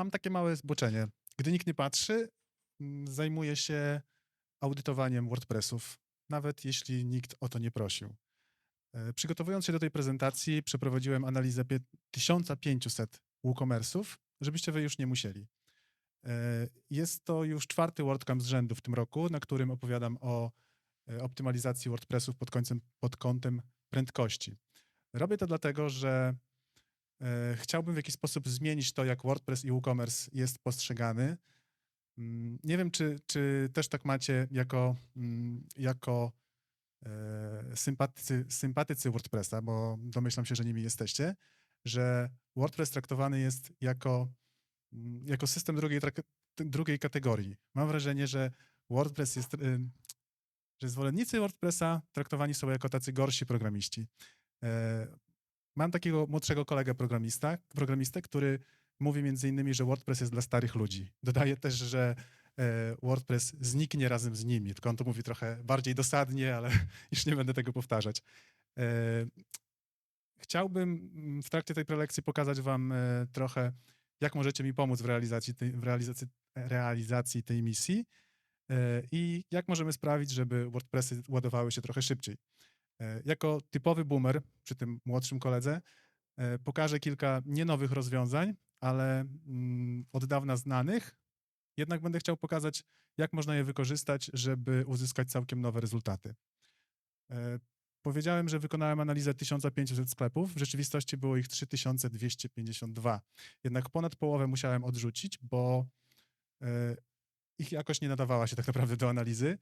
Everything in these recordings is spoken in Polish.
mam takie małe zboczenie. Gdy nikt nie patrzy, mm, zajmuję się audytowaniem WordPressów, nawet jeśli nikt o to nie prosił. E, Przygotowując się do tej prezentacji, przeprowadziłem analizę pie- 1500 WooCommerce'ów, żebyście wy już nie musieli. E, Jest to już czwarty WordCamp z rzędu w tym roku, na którym opowiadam o e, optymalizacji WordPressów pod, końcem, pod kątem prędkości. Robię to dlatego, że chciałbym w jakiś sposób zmienić to, jak WordPress i WooCommerce jest postrzegany. Mm, Nie wiem, czy, czy też tak macie jako, mm, jako e, sympatycy, sympatycy WordPressa, bo domyślam się, że nimi jesteście, że WordPress traktowany jest jako, mm, jako system drugiej, drugiej kategorii. Mam wrażenie, że WordPress jest, y, że zwolennicy WordPressa traktowani są jako tacy gorsi programiści. Mam takiego młodszego kolegę programista, programistę, który mówi między innymi, że WordPress jest dla starych ludzi. Dodaje też, że e, WordPress zniknie razem z nimi, tylko on to mówi trochę bardziej dosadnie, ale już nie będę tego powtarzać. E, Chciałbym mm, w trakcie tej prelekcji pokazać wam e, trochę, jak możecie mi pomóc w realizacji tej, w realizacji, realizacji tej misji i jak możemy sprawić, żeby WordPressy ładowały się trochę szybciej. E, Jako typowy boomer, przy tym młodszym koledze, e, pokażę kilka nie nowych rozwiązań, ale mm, od dawna znanych. Jednak będę chciał pokazać, jak można je wykorzystać, żeby uzyskać całkiem nowe rezultaty. E, Powiedziałem, że wykonałem analizę 1500 sklepów. W rzeczywistości było ich 3252. Jednak ponad połowę musiałem odrzucić, bo ich jakoś nie nadawała się tak naprawdę do analizy.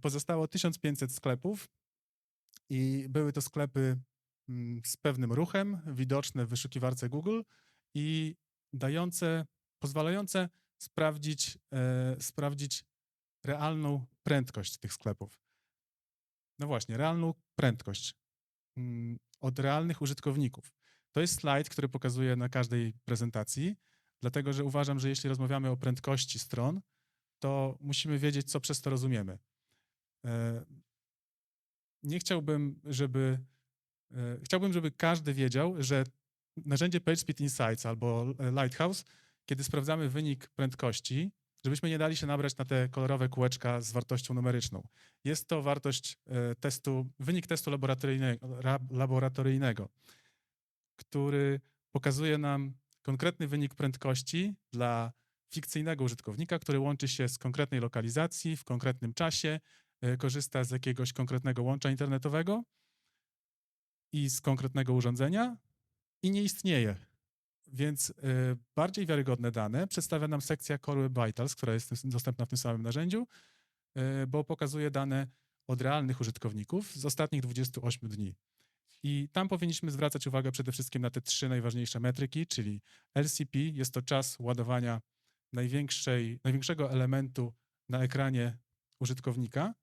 Pozostało 1500 sklepów i były to sklepy mm, z pewnym ruchem, widoczne w wyszukiwarce Google i dające, pozwalające sprawdzić, e, sprawdzić realną prędkość tych sklepów. No właśnie, realną prędkość mm, od realnych użytkowników. To jest slajd, który pokazuję na każdej prezentacji, dlatego że uważam, że jeśli rozmawiamy o prędkości stron, to musimy wiedzieć, co przez to rozumiemy. Nie chciałbym, żeby e, chciałbym, żeby każdy wiedział, że narzędzie PageSpeed Insights albo e, Lighthouse, kiedy sprawdzamy wynik prędkości, żebyśmy nie dali się nabrać na te kolorowe kółeczka z wartością numeryczną. Jest to wartość e, testu, wynik testu laboratoryjnego, ra- laboratoryjnego, który pokazuje nam konkretny wynik prędkości dla fikcyjnego użytkownika, który łączy się z konkretnej lokalizacji w konkretnym czasie, korzysta z jakiegoś konkretnego łącza internetowego i z konkretnego urządzenia i nie istnieje. Więc y, bardziej wiarygodne dane przedstawia nam sekcja Core Web Vitals, która jest dostępna w tym samym narzędziu, y, bo pokazuje dane od realnych użytkowników z ostatnich 28 dni. I tam powinniśmy zwracać uwagę przede wszystkim na te trzy najważniejsze metryki, czyli LCP jest to czas ładowania największego elementu na ekranie użytkownika,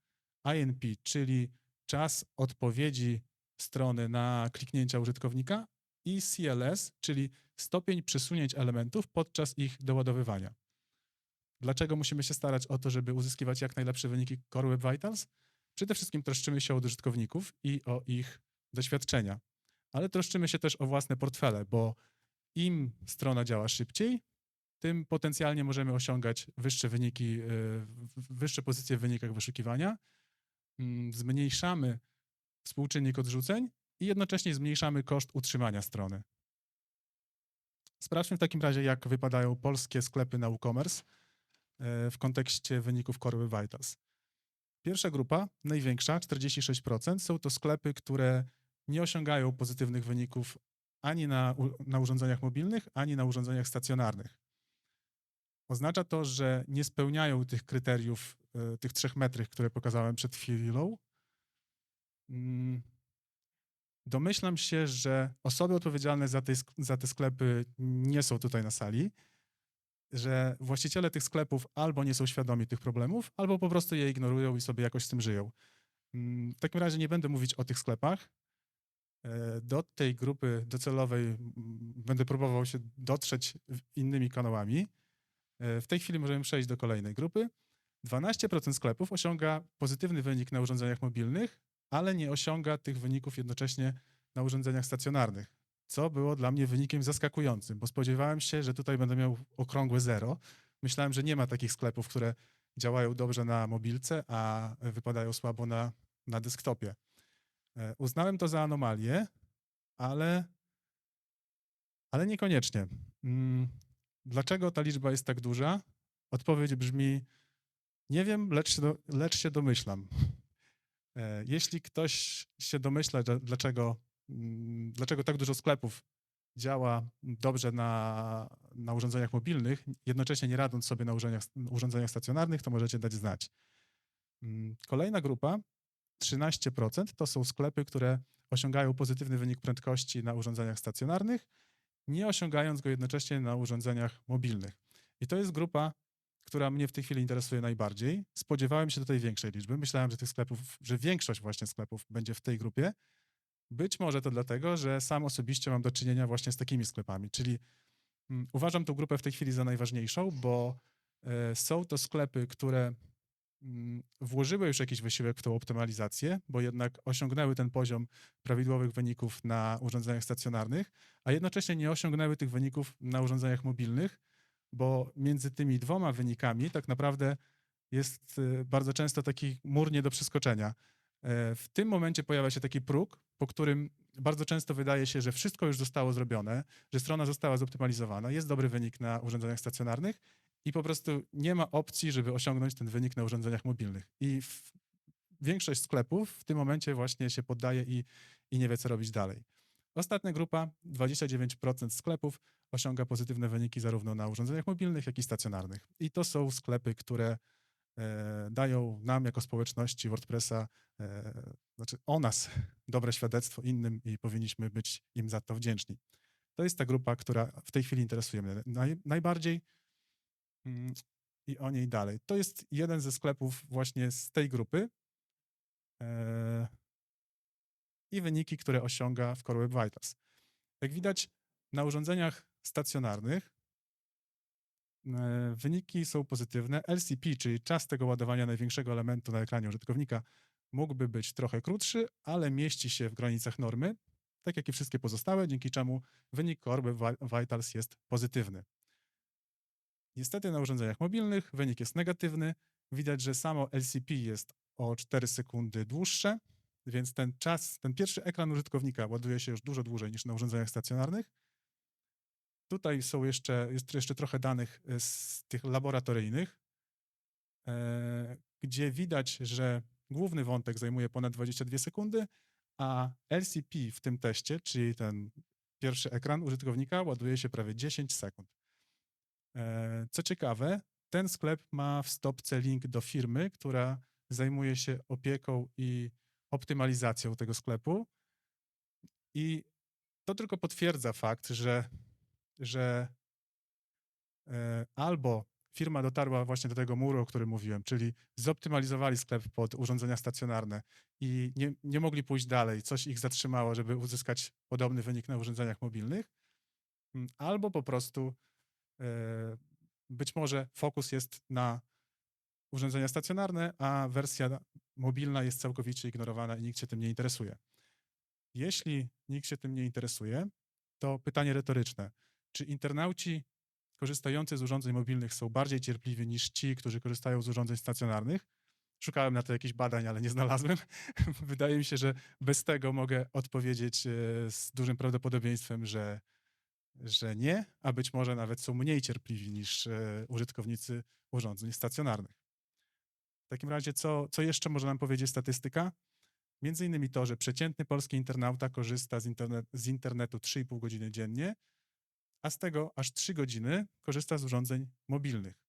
INP, czyli czas odpowiedzi strony na kliknięcia użytkownika i CLS, czyli stopień przesunięć elementów podczas ich doładowywania. Dlaczego musimy się starać o to, żeby uzyskiwać jak najlepsze wyniki Core Web Vitals? Przede wszystkim troszczymy się o użytkowników i o ich doświadczenia, ale troszczymy się też o własne portfele, bo im strona działa szybciej, tym potencjalnie możemy osiągać wyższe wyniki, w- wyższe pozycje w wynikach wyszukiwania. Mm, Zmniejszamy współczynnik odrzuceń i jednocześnie zmniejszamy koszt utrzymania strony. Sprawdźmy w takim razie, jak wypadają polskie sklepy na WooCommerce e, w kontekście wyników Core Vitals. Pierwsza grupa, największa, 46%, są to sklepy, które nie osiągają pozytywnych wyników ani na, na urządzeniach mobilnych, ani na urządzeniach stacjonarnych. Oznacza to, że nie spełniają tych kryteriów, tych trzech metrych, które pokazałem przed chwilą. Mm, Domyślam się, że osoby odpowiedzialne za te, za te sklepy nie są tutaj na sali, że właściciele tych sklepów albo nie są świadomi tych problemów, albo po prostu je ignorują i sobie jakoś z tym żyją. Mm, W takim razie nie będę mówić o tych sklepach. E, Do tej grupy docelowej będę próbował się dotrzeć innymi kanałami. E, W tej chwili możemy przejść do kolejnej grupy. 12% sklepów osiąga pozytywny wynik na urządzeniach mobilnych, ale nie osiąga tych wyników jednocześnie na urządzeniach stacjonarnych. co było dla mnie wynikiem zaskakującym, bo spodziewałem się, że tutaj będę miał okrągłe zero. Myślałem, że nie ma takich sklepów, które działają dobrze na mobilce, a wypadają słabo na, na desktopie. E, Uznałem to za anomalię, ale, ale niekoniecznie. Mm, Dlaczego ta liczba jest tak duża? Odpowiedź brzmi: Nie wiem, lecz lecz się domyślam. E, Jeśli ktoś się domyśla, dlaczego, mm, dlaczego tak dużo sklepów działa dobrze na, na urządzeniach mobilnych, jednocześnie nie radząc sobie na urządzeniach, urządzeniach stacjonarnych, to możecie dać znać. Mm, Kolejna grupa, 13%, to są sklepy, które osiągają pozytywny wynik prędkości na urządzeniach stacjonarnych, nie osiągając go jednocześnie na urządzeniach mobilnych. I to jest grupa, która mnie w tej chwili interesuje najbardziej. Spodziewałem się tutaj większej liczby. Myślałem, że tych sklepów, że większość właśnie sklepów będzie w tej grupie. Być może to dlatego, że sam osobiście mam do czynienia właśnie z takimi sklepami, czyli mm, uważam tę grupę w tej chwili za najważniejszą, bo e, są to sklepy, które mm, włożyły już jakiś wysiłek w tą optymalizację, bo jednak osiągnęły ten poziom prawidłowych wyników na urządzeniach stacjonarnych, a jednocześnie nie osiągnęły tych wyników na urządzeniach mobilnych, bo między tymi dwoma wynikami tak naprawdę jest y, bardzo często taki mur nie do przeskoczenia. E, W tym momencie pojawia się taki próg, po którym bardzo często wydaje się, że wszystko już zostało zrobione, że strona została zoptymalizowana, jest dobry wynik na urządzeniach stacjonarnych i po prostu nie ma opcji, żeby osiągnąć ten wynik na urządzeniach mobilnych. I większość sklepów w tym momencie właśnie się poddaje i, i nie wie, co robić dalej. Ostatnia grupa, 29% sklepów, osiąga pozytywne wyniki zarówno na urządzeniach mobilnych, jak i stacjonarnych. I to są sklepy, które e, dają nam jako społeczności WordPressa, e, znaczy o nas, dobre świadectwo innym i powinniśmy być im za to wdzięczni. To jest ta grupa, która w tej chwili interesuje mnie naj, najbardziej mm, i o niej dalej. To jest jeden ze sklepów właśnie z tej grupy e, i wyniki, które osiąga w Core Web Vitals. Jak widać, na urządzeniach stacjonarnych e, wyniki są pozytywne. LCP, czyli czas tego ładowania największego elementu na ekranie użytkownika, mógłby być trochę krótszy, ale mieści się w granicach normy, tak jak i wszystkie pozostałe, dzięki czemu wynik Vi- Vitals jest pozytywny. Niestety na urządzeniach mobilnych wynik jest negatywny. Widać, że samo LCP jest o 4 sekundy dłuższe, więc ten czas, ten pierwszy ekran użytkownika ładuje się już dużo dłużej niż na urządzeniach stacjonarnych. Tutaj są jeszcze, jest jeszcze trochę danych e, z tych laboratoryjnych, e, gdzie widać, że główny wątek zajmuje ponad 22 sekundy, a LCP w tym teście, czyli ten pierwszy ekran użytkownika, ładuje się prawie 10 sekund. E, Co ciekawe, ten sklep ma w stopce link do firmy, która zajmuje się opieką i optymalizacją tego sklepu. I to tylko potwierdza fakt, że, że e, albo firma dotarła właśnie do tego muru, o którym mówiłem, czyli zoptymalizowali sklep pod urządzenia stacjonarne i nie, nie mogli pójść dalej, coś ich zatrzymało, żeby uzyskać podobny wynik na urządzeniach mobilnych, Mm, albo po prostu e, być może fokus jest na urządzenia stacjonarne, a wersja mobilna jest całkowicie ignorowana i nikt się tym nie interesuje. Jeśli nikt się tym nie interesuje, to pytanie retoryczne. Czy internauci korzystający z urządzeń mobilnych są bardziej cierpliwi niż ci, którzy korzystają z urządzeń stacjonarnych? Szukałem na to jakichś badań, ale nie znalazłem. Wydaje mi się, że bez tego mogę odpowiedzieć e, z dużym prawdopodobieństwem, że, że nie, a być może nawet są mniej cierpliwi niż e, użytkownicy urządzeń stacjonarnych. W takim razie, co, co jeszcze może nam powiedzieć statystyka? Między innymi to, że przeciętny polski internauta korzysta z, internet, z internetu 3,5 godziny dziennie, a z tego aż 3 godziny korzysta z urządzeń mobilnych.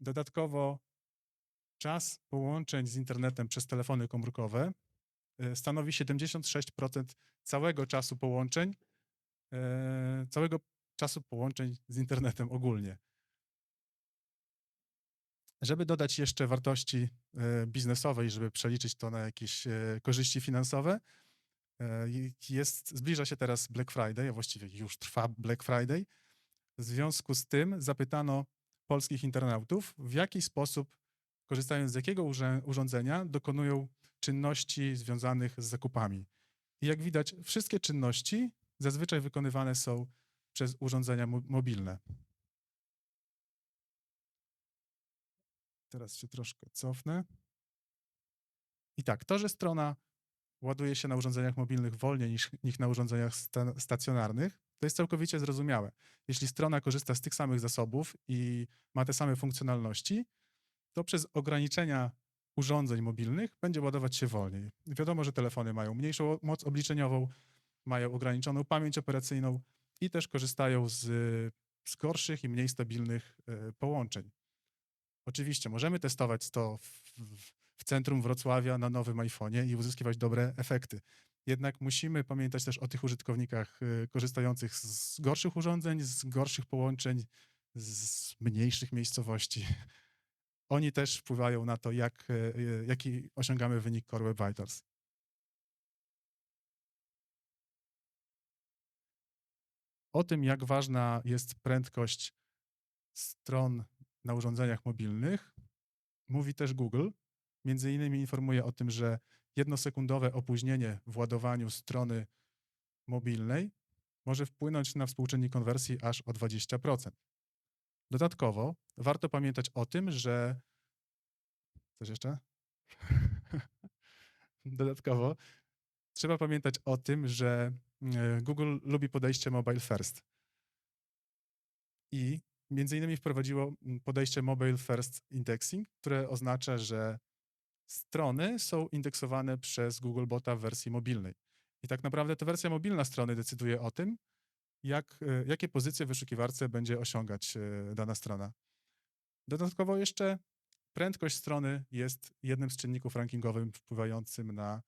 Dodatkowo czas połączeń z internetem przez telefony komórkowe e, stanowi 76% całego czasu połączeń, e, całego czasu połączeń z internetem ogólnie. Żeby dodać jeszcze wartości e, biznesowej, żeby przeliczyć to na jakieś korzyści finansowe, jest, zbliża się teraz Black Friday, a właściwie już trwa Black Friday. W związku z tym zapytano polskich internautów, w jaki sposób, korzystając z jakiego urządzenia, dokonują czynności związanych z zakupami. I jak widać, wszystkie czynności zazwyczaj wykonywane są przez urządzenia mo- mobilne. Teraz się troszkę cofnę. I tak, to, że strona ładuje się na urządzeniach mobilnych wolniej niż, niż na urządzeniach sta stacjonarnych, to jest całkowicie zrozumiałe. Jeśli strona korzysta z tych samych zasobów i ma te same funkcjonalności, to przez ograniczenia urządzeń mobilnych będzie ładować się wolniej. Wiadomo, że telefony mają mniejszą moc obliczeniową, mają ograniczoną pamięć operacyjną i też korzystają z, z gorszych i mniej stabilnych e, połączeń. Oczywiście możemy testować to w, w, w centrum Wrocławia na nowym iPhone'ie i uzyskiwać dobre efekty. Jednak musimy pamiętać też o tych użytkownikach e, korzystających z gorszych urządzeń, z gorszych połączeń, z mniejszych miejscowości. Oni też wpływają na to, jak, e, e, jaki osiągamy wynik Core Web Vitals. O tym, jak ważna jest prędkość stron na urządzeniach mobilnych, mówi też Google. Między innymi informuje o tym, że jednosekundowe opóźnienie w ładowaniu strony mobilnej może wpłynąć na współczynnik konwersji aż o 20%. Dodatkowo warto pamiętać o tym, że. Coś jeszcze? Dodatkowo trzeba pamiętać o tym, że e, Google lubi podejście mobile first. I między innymi wprowadziło podejście mobile first indexing, które oznacza, że strony są indeksowane przez Googlebota w wersji mobilnej. I tak naprawdę to wersja mobilna strony decyduje o tym, jak, e, jakie pozycje w wyszukiwarce będzie osiągać e, dana strona. Dodatkowo jeszcze prędkość strony jest jednym z czynników rankingowych wpływającym na,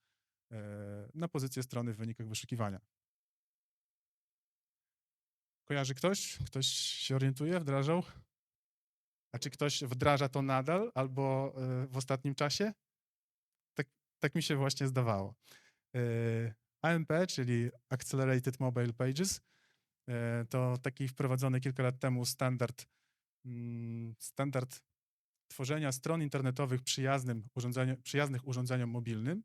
e, na pozycję strony w wynikach wyszukiwania. Kojarzy ktoś? Ktoś się orientuje, wdrażał? A czy ktoś wdraża to nadal albo w ostatnim czasie? Tak, mi się właśnie zdawało. AMP, czyli Accelerated Mobile Pages, E, to taki wprowadzony kilka lat temu standard, mm, standard tworzenia stron internetowych przyjaznym urządzeniu, przyjaznych urządzeniom mobilnym.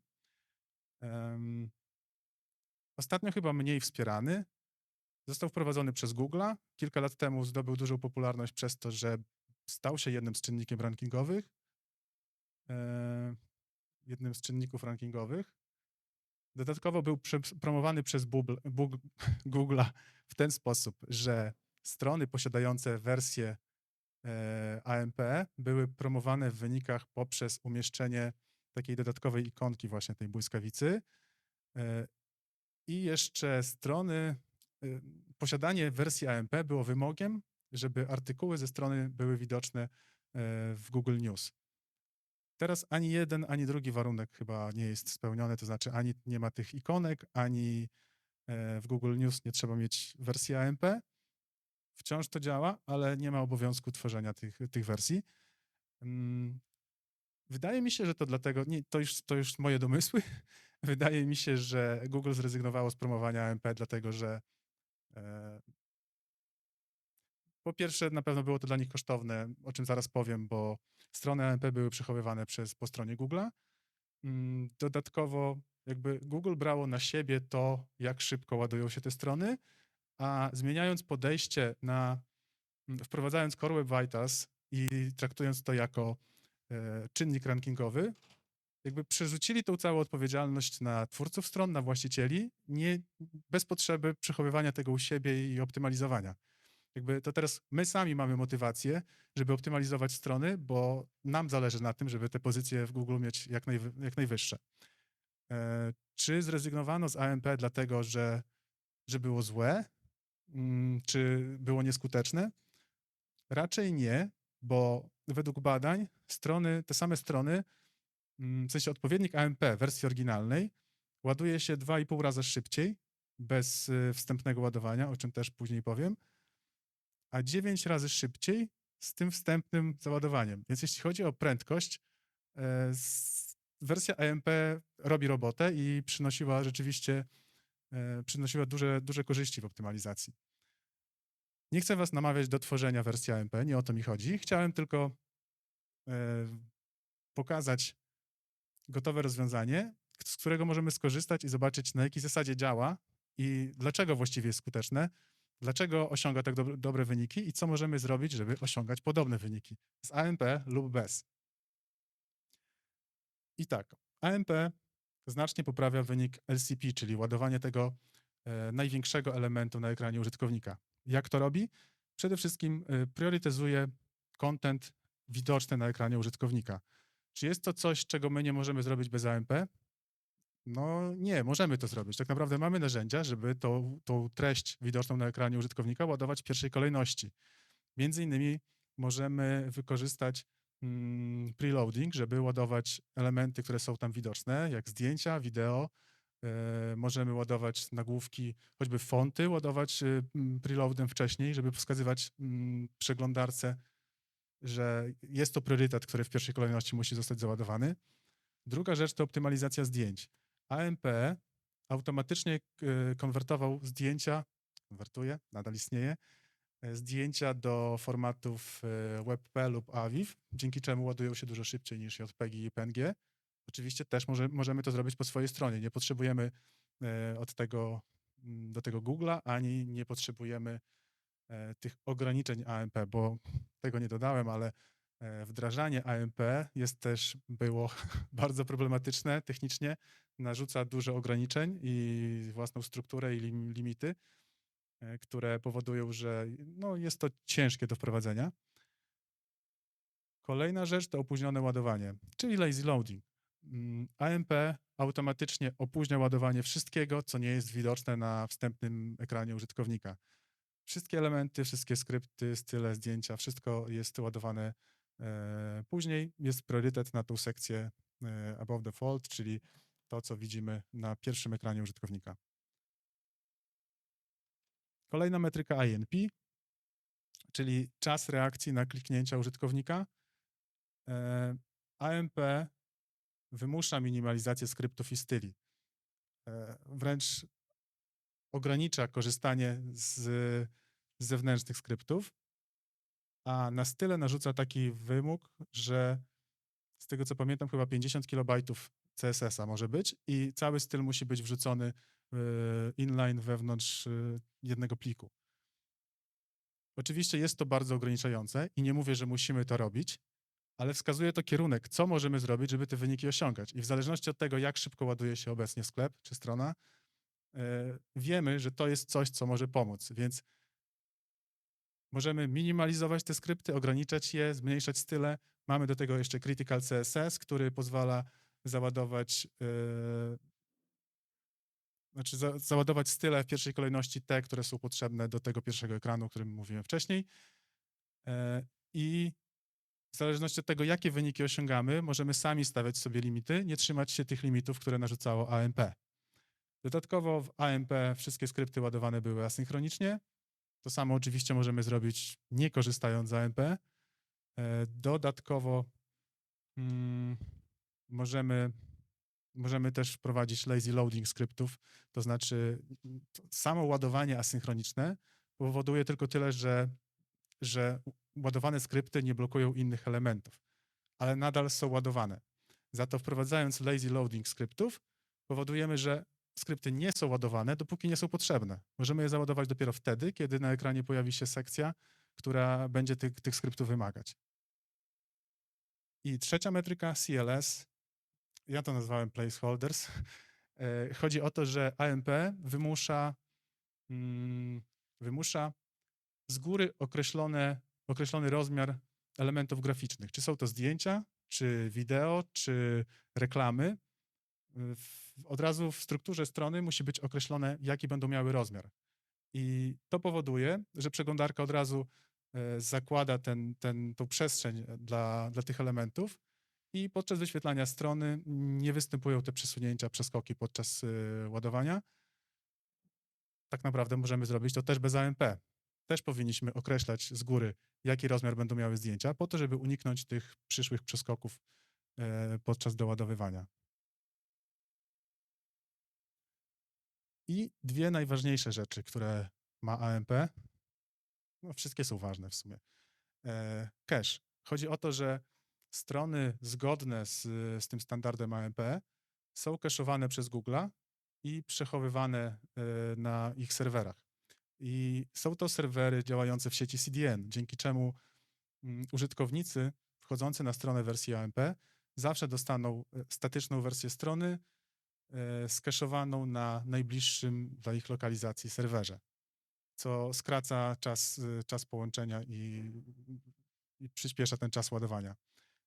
Ostatnio chyba mniej wspierany. Został wprowadzony przez Google'a. Kilka lat temu zdobył dużą popularność przez to, że stał się jednym z czynnikiem rankingowych. Jednym z czynników rankingowych. Dodatkowo był promowany przez Google w ten sposób, że strony posiadające wersję e, AMP były promowane w wynikach poprzez umieszczenie takiej dodatkowej ikonki właśnie tej błyskawicy. E, I jeszcze strony, e, posiadanie wersji AMP było wymogiem, żeby artykuły ze strony były widoczne w Google News. Teraz ani jeden, ani drugi warunek chyba nie jest spełniony, to znaczy ani nie ma tych ikonek, ani e, w Google News nie trzeba mieć wersji AMP. Wciąż to działa, ale nie ma obowiązku tworzenia tych, tych wersji. Mm, wydaje mi się, że to dlatego, nie, to, już, to już moje domysły. Wydaje mi się, że Google zrezygnowało z promowania AMP, dlatego że e, po pierwsze, na pewno było to dla nich kosztowne, o czym zaraz powiem, bo strony AMP były przechowywane przez, po stronie Google'a. Mm, dodatkowo jakby Google brało na siebie to, jak szybko ładują się te strony, a zmieniając podejście na, mm, wprowadzając Core Web Vitals i traktując to jako e, czynnik rankingowy, jakby przerzucili tą całą odpowiedzialność na twórców stron, na właścicieli, nie, bez potrzeby przechowywania tego u siebie i optymalizowania. Jakby to teraz my sami mamy motywację, żeby optymalizować strony, bo nam zależy na tym, żeby te pozycje w Google mieć jak, najwy, jak najwyższe. E, czy zrezygnowano z AMP dlatego, że, że było złe? Mm, czy było nieskuteczne? Raczej nie, bo według badań strony, te same strony, mm, w sensie odpowiednik AMP wersji oryginalnej, ładuje się 2,5 razy szybciej, bez y, wstępnego ładowania, o czym też później powiem, a 9 razy szybciej z tym wstępnym załadowaniem. Więc jeśli chodzi o prędkość, e, wersja AMP robi robotę i przynosiła rzeczywiście e, przynosiła duże, duże korzyści w optymalizacji. Nie chcę was namawiać do tworzenia wersji AMP, nie o to mi chodzi. Chciałem tylko e, pokazać gotowe rozwiązanie z którego możemy skorzystać i zobaczyć, na jakiej zasadzie działa i dlaczego właściwie jest skuteczne, dlaczego osiąga tak dobre, wyniki i co możemy zrobić, żeby osiągać podobne wyniki z AMP lub bez. I tak, AMP znacznie poprawia wynik LCP, czyli ładowanie tego e, największego elementu na ekranie użytkownika. Jak to robi? Przede wszystkim e, priorytetyzuje content widoczny na ekranie użytkownika. Czy jest to coś, czego my nie możemy zrobić bez AMP? No nie, możemy to zrobić. Tak naprawdę mamy narzędzia, żeby tą, tą treść widoczną na ekranie użytkownika ładować w pierwszej kolejności. Między innymi możemy wykorzystać mm, preloading, żeby ładować elementy, które są tam widoczne, jak zdjęcia, wideo. E, możemy ładować nagłówki, choćby fonty, ładować y, mm, preloadem wcześniej, żeby wskazywać mm, przeglądarce, że jest to priorytet, który w pierwszej kolejności musi zostać załadowany. Druga rzecz to optymalizacja zdjęć. AMP automatycznie e, konwertował zdjęcia, konwertuje, nadal istnieje, e, zdjęcia do formatów e, WebP lub AVIF, dzięki czemu ładują się dużo szybciej niż JPEG i PNG. Oczywiście też może, możemy to zrobić po swojej stronie. Nie potrzebujemy od tego, mm, do tego Google'a, ani nie potrzebujemy tych ograniczeń AMP, bo tego nie dodałem, ale E, wdrażanie AMP jest też, było bardzo problematyczne technicznie, narzuca dużo ograniczeń i własną strukturę i lim, limity, e, które powodują, że no, jest to ciężkie do wprowadzenia. Kolejna rzecz to opóźnione ładowanie, czyli lazy loading. Mm, AMP automatycznie opóźnia ładowanie wszystkiego, co nie jest widoczne na wstępnym ekranie użytkownika. Wszystkie elementy, wszystkie skrypty, style, zdjęcia, wszystko jest ładowane E, później jest priorytet na tą sekcję e, above fold, czyli to, co widzimy na pierwszym ekranie użytkownika. Kolejna metryka INP, czyli czas reakcji na kliknięcia użytkownika. E, AMP wymusza minimalizację skryptów i styli. Wręcz ogranicza korzystanie z zewnętrznych skryptów a na style narzuca taki wymóg, że z tego co pamiętam, chyba 50 kilobajtów CSS-a może być i cały styl musi być wrzucony inline wewnątrz y, jednego pliku. Oczywiście jest to bardzo ograniczające i nie mówię, że musimy to robić, ale wskazuje to kierunek, co możemy zrobić, żeby te wyniki osiągać. I w zależności od tego, jak szybko ładuje się obecnie sklep czy strona, y, wiemy, że to jest coś, co może pomóc. Więc Możemy minimalizować te skrypty, ograniczać je, zmniejszać style. Mamy do tego jeszcze Critical CSS, który pozwala załadować, yy, znaczy za, załadować style w pierwszej kolejności te, które są potrzebne do tego pierwszego ekranu, o którym mówiłem wcześniej. Yy, I w zależności od tego, jakie wyniki osiągamy, możemy sami stawiać sobie limity, nie trzymać się tych limitów, które narzucało AMP. Dodatkowo w AMP wszystkie skrypty ładowane były asynchronicznie, to samo oczywiście możemy zrobić nie korzystając z AMP. E, dodatkowo mm, możemy, możemy też wprowadzić lazy loading skryptów, to znaczy samo ładowanie asynchroniczne powoduje tylko tyle, że, że ładowane skrypty nie blokują innych elementów, ale nadal są ładowane. Za to wprowadzając lazy loading skryptów powodujemy, że skrypty nie są ładowane, dopóki nie są potrzebne. Możemy je załadować dopiero wtedy, kiedy na ekranie pojawi się sekcja, która będzie tych, tych skryptów wymagać. I trzecia metryka, CLS, ja to nazwałem placeholders. E, chodzi o to, że AMP wymusza, mm, wymusza z góry określone, określony rozmiar elementów graficznych. Czy są to zdjęcia, czy wideo, czy reklamy. W od razu w strukturze strony musi być określone, jaki będą miały rozmiar. I to powoduje, że przeglądarka od razu e, zakłada ten, ten, przestrzeń dla, dla tych elementów i podczas wyświetlania strony nie występują te przesunięcia, przeskoki podczas e, ładowania. Tak naprawdę możemy zrobić to też bez AMP. Też powinniśmy określać z góry, jaki rozmiar będą miały zdjęcia, po to, żeby uniknąć tych przyszłych przeskoków e, podczas doładowywania. I dwie najważniejsze rzeczy, które ma AMP, no wszystkie są ważne w sumie. E, cache. Chodzi o to, że strony zgodne z, z tym standardem AMP są kaszowane przez Google'a i przechowywane e, na ich serwerach. I są to serwery działające w sieci CDN, dzięki czemu mm, użytkownicy wchodzący na stronę wersji AMP zawsze dostaną e, statyczną wersję strony skeszowaną na najbliższym dla ich lokalizacji serwerze, co skraca czas, e, czas połączenia i, i przyspiesza ten czas ładowania.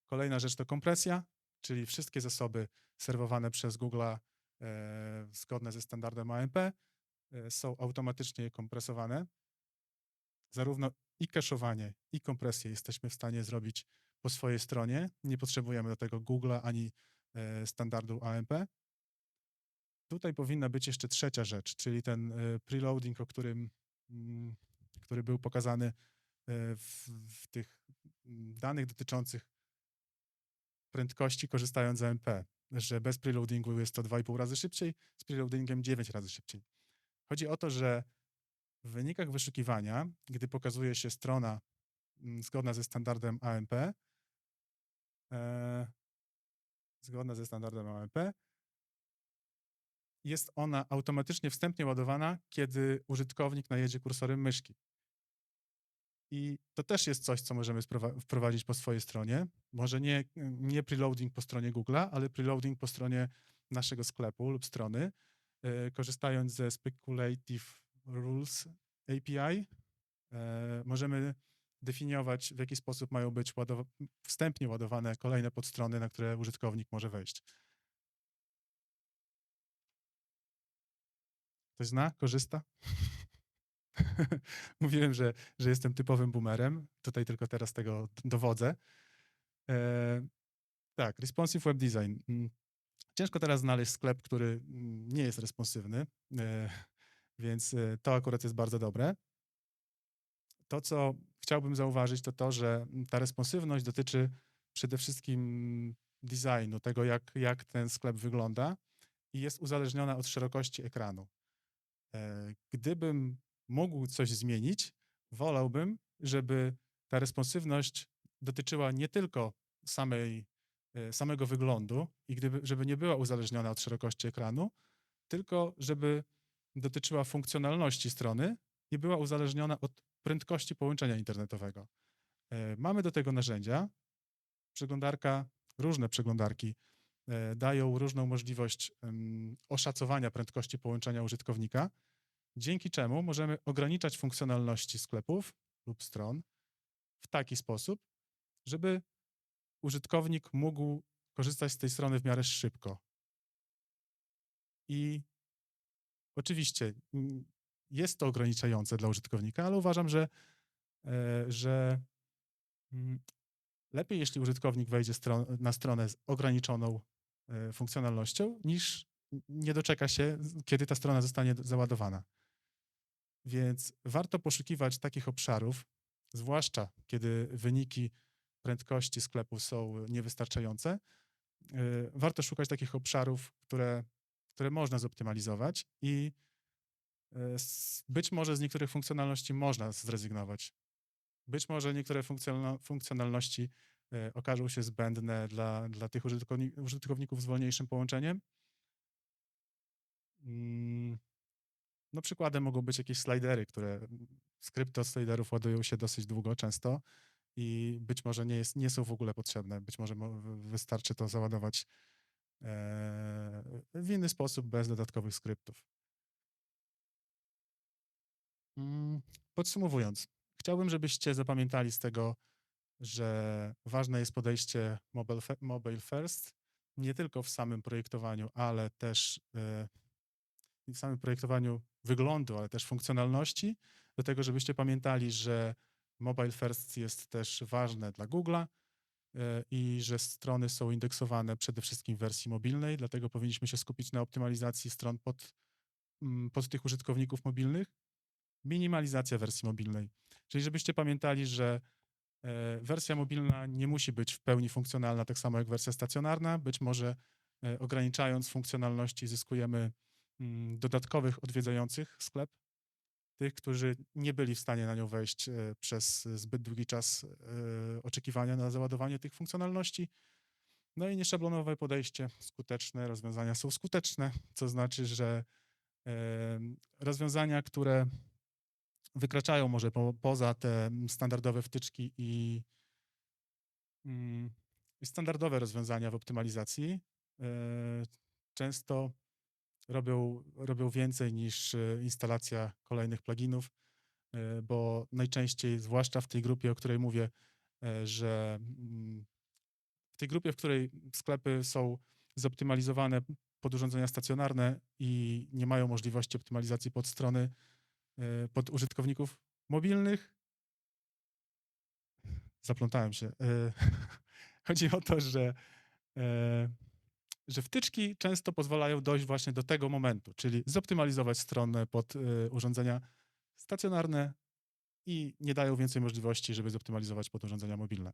Kolejna rzecz to kompresja, czyli wszystkie zasoby serwowane przez Google'a e, zgodne ze standardem AMP e, są automatycznie kompresowane. Zarówno i cache'owanie, i kompresję jesteśmy w stanie zrobić po swojej stronie. Nie potrzebujemy do tego Google'a ani e, standardu AMP. Tutaj powinna być jeszcze trzecia rzecz, czyli ten e, preloading, o którym, mm, który był pokazany e, w, w tych mm, danych dotyczących prędkości korzystając z AMP, że bez preloadingu jest to 2,5 razy szybciej, z preloadingiem 9 razy szybciej. Chodzi o to, że w wynikach wyszukiwania, gdy pokazuje się strona mm, zgodna ze standardem AMP, e, zgodna ze standardem AMP, jest ona automatycznie wstępnie ładowana, kiedy użytkownik najedzie kursorem myszki. I to też jest coś, co możemy wprowadzić po swojej stronie. Może nie, nie preloading po stronie Google'a, ale preloading po stronie naszego sklepu lub strony, e, korzystając ze Speculative Rules API. E, możemy definiować, w jaki sposób mają być ładowa- wstępnie ładowane kolejne podstrony, na które użytkownik może wejść. Ktoś zna? Korzysta? Mówiłem, że, że jestem typowym boomerem. Tutaj tylko teraz tego dowodzę. E, tak, responsive web design. Mm, Ciężko teraz znaleźć sklep, który mm, nie jest responsywny, e, więc e, to akurat jest bardzo dobre. To, co chciałbym zauważyć, to to, że ta responsywność dotyczy przede wszystkim designu, tego jak, jak ten sklep wygląda i jest uzależniona od szerokości ekranu. E, Gdybym mógł coś zmienić, wolałbym, żeby ta responsywność dotyczyła nie tylko samej, e, samego wyglądu i gdyby, żeby nie była uzależniona od szerokości ekranu, tylko żeby dotyczyła funkcjonalności strony i była uzależniona od prędkości połączenia internetowego. E, Mamy do tego narzędzia. Przeglądarka, różne przeglądarki dają różną możliwość oszacowania prędkości połączenia użytkownika, dzięki czemu możemy ograniczać funkcjonalności sklepów lub stron w taki sposób, żeby użytkownik mógł korzystać z tej strony w miarę szybko. I oczywiście jest to ograniczające dla użytkownika, ale uważam, że, e, że mm, lepiej, jeśli użytkownik wejdzie na stronę z ograniczoną e, funkcjonalnością, niż nie doczeka się, kiedy ta strona zostanie załadowana. Więc warto poszukiwać takich obszarów, zwłaszcza kiedy wyniki prędkości sklepu są niewystarczające. e, Warto szukać takich obszarów, które, które można zoptymalizować i e, być może z niektórych funkcjonalności można zrezygnować. Być może niektóre funkcjonal- funkcjonalności e, okażą się zbędne dla, dla tych użytkowni- użytkowników z wolniejszym połączeniem. Mm, No przykładem mogą być jakieś slidery, które skrypty od sliderów ładują się dosyć długo, często i być może nie, jest, nie są w ogóle potrzebne. Być może mo- wy- wystarczy to załadować e, w inny sposób, bez dodatkowych skryptów. Mm, Podsumowując, chciałbym, żebyście zapamiętali z tego, że ważne jest podejście mobile, first, nie tylko w samym projektowaniu, ale też e, w samym projektowaniu wyglądu, ale też funkcjonalności, do tego, żebyście pamiętali, że mobile first jest też ważne dla Google'a e, i że strony są indeksowane przede wszystkim w wersji mobilnej, dlatego powinniśmy się skupić na optymalizacji stron pod, mm, pod tych użytkowników mobilnych. Minimalizacja wersji mobilnej. Czyli żebyście pamiętali, że wersja mobilna nie musi być w pełni funkcjonalna, tak samo jak wersja stacjonarna. Być może e, ograniczając funkcjonalności zyskujemy mm, dodatkowych odwiedzających sklep, tych, którzy nie byli w stanie na nią wejść e, przez zbyt długi czas e, oczekiwania na załadowanie tych funkcjonalności. No i nieszablonowe podejście, skuteczne rozwiązania są skuteczne, co znaczy, że rozwiązania, które wykraczają może po, poza te standardowe wtyczki i, mm, i standardowe rozwiązania w optymalizacji, e, często robią, robią więcej niż e, instalacja kolejnych pluginów, e, bo najczęściej, zwłaszcza w tej grupie, o której mówię, że mm, w tej grupie, w której sklepy są zoptymalizowane pod urządzenia stacjonarne i nie mają możliwości optymalizacji pod strony, e, pod użytkowników mobilnych. Zaplątałem się. E, Chodzi o to, że, e, że wtyczki często pozwalają dojść właśnie do tego momentu, czyli zoptymalizować stronę pod urządzenia stacjonarne i nie dają więcej możliwości, żeby zoptymalizować pod urządzenia mobilne.